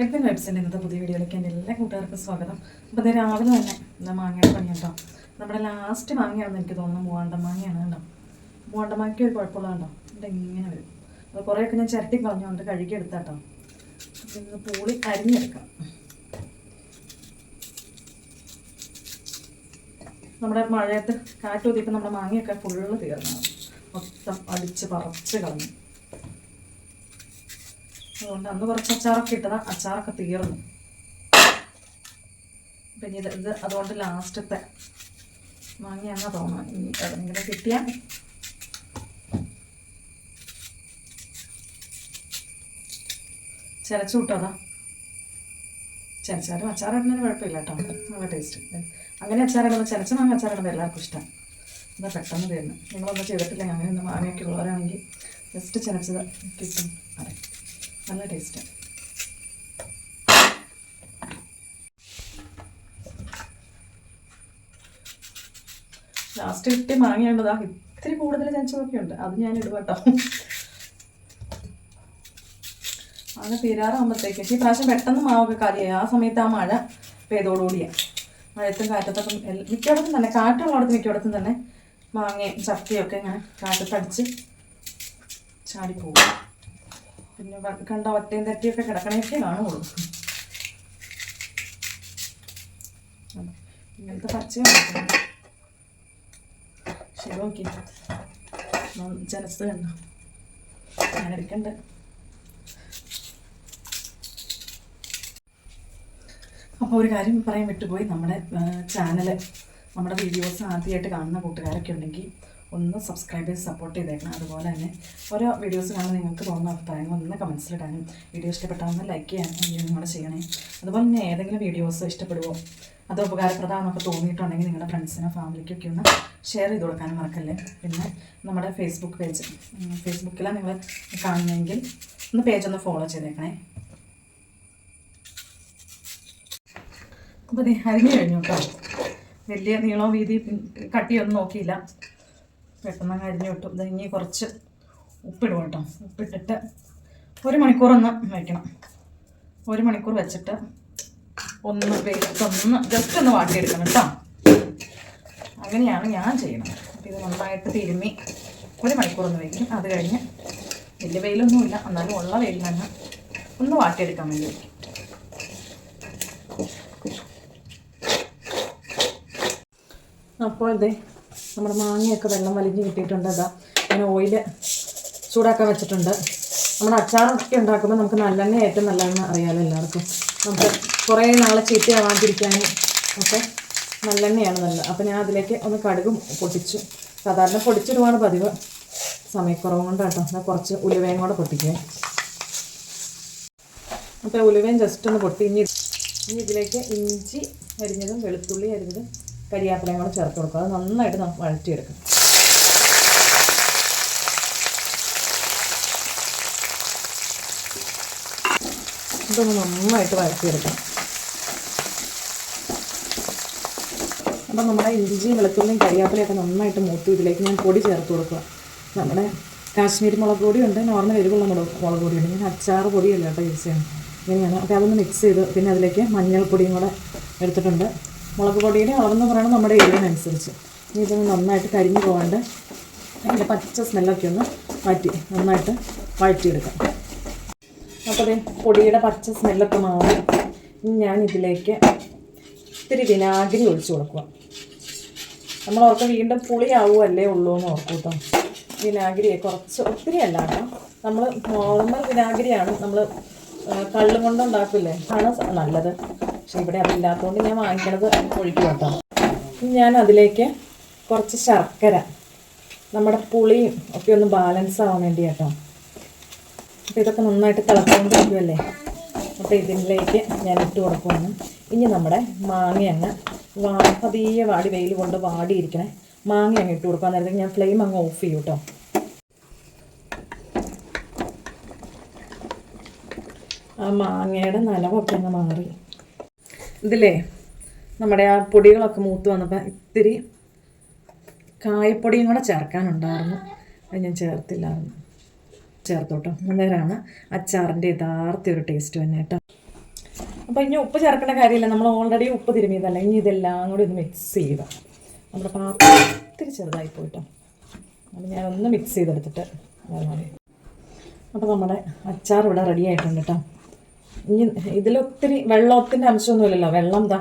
എപ്പം വെബ്സിന്റെ ഇന്നത്തെ പുതിയ വീഡിയോയിലേക്ക് എന്റെ എല്ലാ കൂട്ടുകാർക്കും സ്വാഗതം. അപ്പോൾ ഇത് രാവിലെ തന്നെ എന്താ മാങ്ങയുടെ പണി നമ്മുടെ ലാസ്റ്റ് മാങ്ങയാണെന്ന് എനിക്ക് തോന്നുന്നു മൂവാണ്ട മാങ്ങയാണ് കേട്ടോ മൂവാണ്ട മാങ്ങയ്ക്ക് ഒരു കുഴപ്പമുള്ള കേട്ടോ ഇവിടെ ഇങ്ങനെ വരും? അപ്പോൾ കുറേയൊക്കെ ഞാൻ ചിരട്ടി കളഞ്ഞുകൊണ്ട് കഴുകി എടുത്താട്ടോ അപ്പോൾ ഇന്ന് പൂളി അരിഞ്ഞെടുക്കാം. നമ്മുടെ മഴയത്ത് കാറ്റ് ഊതിയപ്പോൾ നമ്മുടെ മാങ്ങയൊക്കെ ഫുള്ള് തീർന്നു. മൊത്തം അടിച്ച് പറിച്ച് കളഞ്ഞു. അതുകൊണ്ട് അന്ന് കുറച്ച് അച്ചാറൊക്കെ ഇട്ടതാ. അച്ചാറൊക്കെ തീർന്നു. പിന്നെ ഇത് ഇത് അതുകൊണ്ട് ലാസ്റ്റത്തെ മാങ്ങയാണെന്നാ തോന്നുന്നു ഇനി കിട്ടിയ കിട്ടിയാൽ ചിരച്ചു വിട്ടതാ ചിരച്ചാലും അച്ചാറിടുന്നതിന് കുഴപ്പമില്ല കേട്ടോ. നല്ല ടേസ്റ്റ് അങ്ങനെ അച്ചാറിടുന്ന ചിരച്ച മാങ്ങ അച്ചാറിടുന്നത് എല്ലാവർക്കും ഇഷ്ടം. എന്താ പെട്ടെന്ന് തരുന്നു നിങ്ങളൊന്നും ചെയ്തിട്ടില്ല. അങ്ങനെ ഒന്ന് മാങ്ങയൊക്കെ ഉള്ളവരാണെങ്കിൽ ജസ്റ്റ് ചിരച്ചത് കിട്ടും. അതെ. നല്ല ടേസ്റ്റ് ലാസ്റ്റ് കിട്ടിയ മാങ്ങയുണ്ട് ആ ഇത്തിരി കൂടുതൽ ചനച്ചതൊക്കെ ഉണ്ട് അത് ഞാൻ ഇടുവട്ടോ. അങ്ങനെ തീരാറാകുമ്പോഴത്തേക്ക് ഈ പ്രാവശ്യം പെട്ടെന്ന് മാവൊക്കെ കാലിയായി. ആ സമയത്ത് ആ മഴ പെയ്തോടുകൂടിയാണ് മഴയത്തും കാറ്റത്തൊക്കെ മിക്കയിടത്തും തന്നെ കാറ്റുള്ളിടത്ത് മിക്കയിടത്തും തന്നെ മാങ്ങയും ചക്കയൊക്കെ ഇങ്ങനെ കാറ്റത്തടിച്ച് ചാടിപ്പോകും. പിന്നെ കണ്ട ഒറ്റയും തട്ടിയൊക്കെ കിടക്കണയൊക്കെ കാണുള്ളൂ. ഇങ്ങനത്തെ പച്ചയാണ് ശരി നോക്കി. ജനസ് കണ്ട? ഞാൻ അപ്പോൾ ഒരു കാര്യം പറയാൻ വിട്ടുപോയി. നമ്മുടെ ചാനൽ നമ്മുടെ വീഡിയോസ് ആദ്യമായിട്ട് കാണുന്ന കൂട്ടുകാരൊക്കെ ഉണ്ടെങ്കിൽ ഒന്ന് സബ്സ്ക്രൈബ് ചെയ്ത് സപ്പോർട്ട് ചെയ്തേക്കണം. അതുപോലെ തന്നെ ഓരോ വീഡിയോസ് കാണുമ്പോൾ നിങ്ങൾക്ക് തോന്നുന്ന അഭിപ്രായങ്ങൾ ഒന്ന് കമൻസിൽ ഇടാനും. വീഡിയോ ഇഷ്ടപ്പെട്ടാൽ ലൈക്ക് ചെയ്യാനും നിങ്ങൾ ചെയ്യണേ. അതുപോലെ തന്നെ ഏതെങ്കിലും വീഡിയോസ് ഇഷ്ടപ്പെടുമോ അത് ഉപകാരപ്രദമാണെന്നൊക്കെ തോന്നിയിട്ടുണ്ടെങ്കിൽ നിങ്ങളുടെ ഫ്രണ്ട്സിനോ ഫാമിലിക്കൊക്കെ ഒന്ന് ഷെയർ ചെയ്ത് കൊടുക്കാനും മറക്കല്ലേ? പിന്നെ നമ്മുടെ ഫേസ്ബുക്ക് പേജ് ഫേസ്ബുക്കിലാണ് നിങ്ങൾ കാണുന്നതെങ്കിൽ ഒന്ന് പേജ് ഒന്ന് ഫോളോ ചെയ്തേക്കണേ. അപ്പോൾ അതെ അരിഞ്ഞു കഴിഞ്ഞു കേട്ടോ. വലിയ നീളവും വീതി കട്ടിയൊന്നും നോക്കിയില്ല. പെട്ടെന്ന് അരിഞ്ഞു കിട്ടും. ഇനി കുറച്ച് ഉപ്പിടും കേട്ടോ. ഉപ്പിട്ടിട്ട് ഒരു മണിക്കൂറൊന്ന് വയ്ക്കണം. ഒരു മണിക്കൂർ വെച്ചിട്ട് ഒന്ന് ഒന്ന് ജസ്റ്റ് ഒന്ന് വാട്ടിയെടുക്കണം കേട്ടോ. അങ്ങനെയാണ് ഞാൻ ചെയ്യുന്നത് അപ്പോൾ ഇത് നന്നായിട്ട് തിരുമ്മി ഒരു മണിക്കൂർ ഒന്ന് വയ്ക്കും അത് കഴിഞ്ഞ് വലിയ വെയിലൊന്നുമില്ല. എന്നാലും ഉള്ള വെയിൽ തന്നെ ഒന്ന് വാട്ടിയെടുക്കാൻ വേണ്ടി വയ്ക്കും അപ്പോൾ ഇതേ നമ്മുടെ മാങ്ങയൊക്കെ വെള്ളം വലിഞ്ഞ് കിട്ടിയിട്ടുണ്ട്. അതാ ഞാൻ ഓയിൽ ചൂടാക്കാൻ വെച്ചിട്ടുണ്ട്. നമ്മുടെ അച്ചാറൊക്കെ ഉണ്ടാക്കുമ്പോൾ നമുക്ക് നല്ലെണ്ണ ഏറ്റവും നല്ലതെന്ന് അറിയാമല്ലോ എല്ലാവർക്കും. നമുക്ക് കുറേ നാളെ ചീത്തയാവാതിരിക്കാനും ഒക്കെ നല്ലെണ്ണയാണ് നല്ലത്. അപ്പോൾ ഞാൻ അതിലേക്ക് ഒന്ന് കടുകും പൊട്ടിച്ചു. സാധാരണ പൊടിച്ചിടുവാണ് പതിവ്. സമയക്കുറവ് കൊണ്ടാട്ടോ. ഞാൻ കുറച്ച് ഉലുവയും കൂടെ പൊട്ടിക്കുക അപ്പോൾ ഉലുവയും ജസ്റ്റ് ഒന്ന് പൊട്ടി. ഇനി ഇനി ഇതിലേക്ക് ഇഞ്ചി അരിഞ്ഞതും വെളുത്തുള്ളി അരിഞ്ഞതും കരിയാപ്പിലയും കൂടെ ചേർത്ത് കൊടുക്കുക അത് നന്നായിട്ട് നമുക്ക് വഴറ്റിയെടുക്കും. ഇതൊന്ന് നന്നായിട്ട് വഴറ്റിയെടുക്കാം അപ്പം നമ്മുടെ ഇഞ്ചിയും വെളുത്തുള്ളിയും കരിയാപ്പിലയൊക്കെ നന്നായിട്ട് മൂത്ത് ഇതിലേക്ക് ഞാൻ പൊടി ചേർത്ത് കൊടുക്കുക. നമ്മുടെ കാശ്മീരി മുളക് പൊടിയുണ്ട് നോർമൽ എരിവുള്ള മുളക് മുളക് പൊടിയുണ്ട്. ഞാൻ അച്ചാറ് പൊടിയല്ല കേട്ടോ യൂസ് ചെയ്യുന്നത്. ഇങ്ങനെയാണ്. അപ്പോൾ അതൊന്ന് മിക്സ് ചെയ്ത് പിന്നെ അതിലേക്ക് മഞ്ഞൾപ്പൊടിയും കൂടെ എടുത്തിട്ടുണ്ട്. മുളക് പൊടിയുടെ അളവെന്ന് പറയുന്നത് നമ്മുടെ എരിവിനനുസരിച്ച്. ഇനി നന്നായിട്ട് കരിഞ്ഞു പോകാണ്ട് അതിന്റെ പച്ച സ്മെല്ലൊക്കെ ഒന്ന് മാറ്റി നന്നായിട്ട് വഴറ്റിയെടുക്കാം. അപ്പോൾ അതേ പൊടിയുടെ പച്ച സ്മെല്ലൊക്കെ മാറി. ഞാൻ ഇതിലേക്ക് ഇത്തിരി വിനാഗിരി ഒഴിച്ചു കൊടുക്കുക. നമ്മൾ ഓർക്കും വീണ്ടും പുളിയാവുമല്ലേ ഉള്ളൂ എന്ന് ഓർക്കും കേട്ടോ. വിനാഗിരിയെ കുറച്ച് ഒത്തിരി അല്ല കേട്ടോ. നമ്മൾ നോർമൽ വിനാഗിരിയാണ് നമ്മൾ കള്ളും കൊണ്ടുണ്ടാക്കില്ലേ? ആണ് നല്ലത്. പക്ഷെ ഇവിടെ അതില്ലാത്തതുകൊണ്ട് ഞാൻ വാങ്ങിക്കണത് ഒഴിക്കും കേട്ടോ. ഞാൻ അതിലേക്ക് കുറച്ച് ശർക്കര നമ്മുടെ പുളിയും ഒക്കെ ഒന്ന് ബാലൻസ് ആവാൻ വേണ്ടി കേട്ടോ. അപ്പോൾ ഇതൊക്കെ നന്നായിട്ട് തിളച്ചുകൊണ്ടിരിക്കുമല്ലേ അപ്പോൾ ഇതിലേക്ക് ഞാൻ ഇട്ട് കൊടുക്കുവാണ്. ഇനി നമ്മുടെ മാങ്ങ അങ്ങ് വാ പതിയെ വാടി വെയിൽ കൊണ്ട് വാടിയിരിക്കണേ. മാങ്ങ അങ്ങ് ഇട്ട് കൊടുക്കാൻ നേരത്തേക്ക് ഞാൻ ഫ്ലെയിം അങ്ങ് ഓഫ് ചെയ്യും കേട്ടോ. ആ മാങ്ങയുടെ നനവൊക്കെ അങ്ങ് മാറി. ഇതിലേ നമ്മുടെ ആ പൊടികളൊക്കെ മൂത്ത് വന്നപ്പോൾ ഇത്തിരി കായപ്പൊടിയും കൂടെ ചേർക്കാനുണ്ടായിരുന്നു. അത് ഞാൻ ചേർത്തില്ലായിരുന്നു ചേർത്തോട്ടോ. അന്നേരമാണ് അച്ചാറിന്റെ യഥാർത്ഥ ഒരു ടേസ്റ്റ് തന്നെ കേട്ടോ. അപ്പോൾ ഇനി ഉപ്പ് ചേർക്കേണ്ട കാര്യമില്ല. നമ്മൾ ഓൾറെഡി ഉപ്പ് തിരുമിയതല്ല? ഇനി ഇതെല്ലാം കൂടി ഒന്ന് മിക്സ് ചെയ്യുക. നമ്മുടെ പാത്രം ഒത്തിരി ചെറുതായി പോയിട്ടോ. അപ്പം ഒന്ന് മിക്സ് ചെയ്തെടുത്തിട്ട് അപ്പോൾ നമ്മുടെ അച്ചാർ ഇവിടെ റെഡി ആയിട്ടുണ്ട് കേട്ടോ. ഇനി ഇതിലൊത്തിരി വെള്ളത്തിന്റെ അംശമൊന്നുമില്ലല്ലോ. വെള്ളം ഇതാ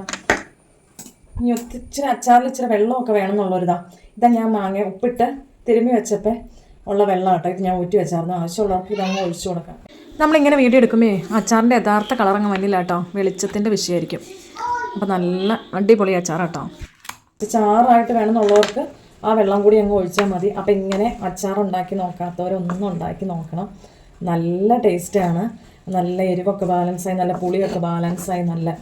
ഇനി ഒത്തിരി അച്ചാറിൽ ഇച്ചിരി വെള്ളമൊക്കെ വേണം എന്നുള്ളൊരിതാ ഇതാ ഞാൻ മാങ്ങ ഉപ്പിട്ട് തിരുമ്മി വെച്ചപ്പോൾ ഉള്ള വെള്ളം കേട്ടോ. ഇത് ഞാൻ ഊറ്റി വെച്ചായിരുന്നു. ആവശ്യമുള്ളവർക്ക് ഇതങ്ങ് ഒഴിച്ചു കൊടുക്കാം. നമ്മളിങ്ങനെ വീഡിയോ എടുക്കുമ്പോൾ അച്ചാറിന്റെ യഥാർത്ഥ കളറങ്ങ് വന്നില്ല കേട്ടോ. വെളിച്ചത്തിന്റെ വിഷയമായിരിക്കും. അപ്പോൾ നല്ല അടിപൊളി അച്ചാർ കേട്ടോ. ചാറായിട്ട് വേണമെന്നുള്ളവർക്ക് ആ വെള്ളം കൂടി അങ്ങ് ഒഴിച്ചാൽ മതി. അപ്പോൾ ഇങ്ങനെ അച്ചാർ ഉണ്ടാക്കി നോക്കാത്തവരൊന്നും ഉണ്ടാക്കി നോക്കണം. നല്ല ടേസ്റ്റാണ്. നല്ല എരിവൊക്കെ ബാലൻസായി നല്ല പുളിയൊക്കെ ബാലൻസായി നല്ല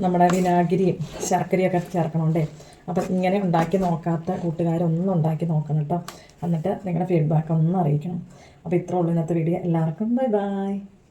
നമ്മുടെ വിനാഗിരിയും ശർക്കരയൊക്കെ ചേർക്കണോണ്ടേ. അപ്പം ഇങ്ങനെ ഉണ്ടാക്കി നോക്കാത്ത കൂട്ടുകാരൊന്നും ഉണ്ടാക്കി നോക്കണം കേട്ടോ എന്നിട്ട് നിങ്ങളുടെ ഫീഡ്ബാക്ക് ഒന്ന് അറിയിക്കണം. അപ്പോൾ ഇത്രേ ഉള്ളൂ ഇന്നത്തെ വീഡിയോ എല്ലാവർക്കും ബൈ ബൈ